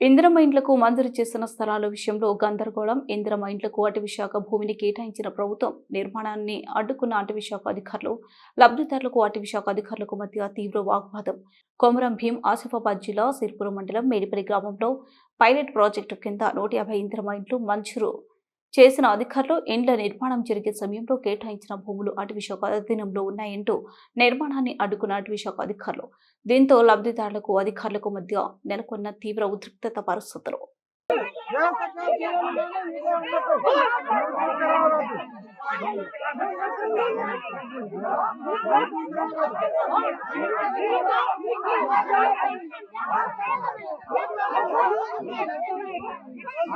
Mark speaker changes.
Speaker 1: ఇందిరమ్మ ఇండ్లకు మంజూరు చేస్తున్న స్థలాల విషయంలో గందరగోళం. ఇందిరమ్మ ఇండ్లకు అటవీ శాఖ భూమిని కేటాయించిన ప్రభుత్వం నిర్మాణాన్ని అడ్డుకున్న అటవీ శాఖ అధికారులు లబ్ధిదారులకు అటవీ శాఖ అధికారులకు మధ్య తీవ్ర వాగ్వాదం. కొమరం భీం ఆసిఫాబాద్ జిల్లా సిర్పురం మండలం మేడిపల్లి గ్రామంలో పైలట్ ప్రాజెక్టు కింద నూట యాభై ఇందిరమ్మ ఇండ్లు మంజూరు చేసిన అధికారులు ఇండ్ల నిర్మాణం జరిగే సమయంలో కేటాయించిన భూములు అటవీ శాఖ అధీనంలో ఉన్నాయంటూ నిర్మాణాన్ని అడ్డుకున్న అటవీ శాఖ అధికారులు. దీంతో లబ్ధిదారులకు అధికారులకు మధ్య నెలకొన్న తీవ్ర ఉద్రిక్తత పరిస్థితులు.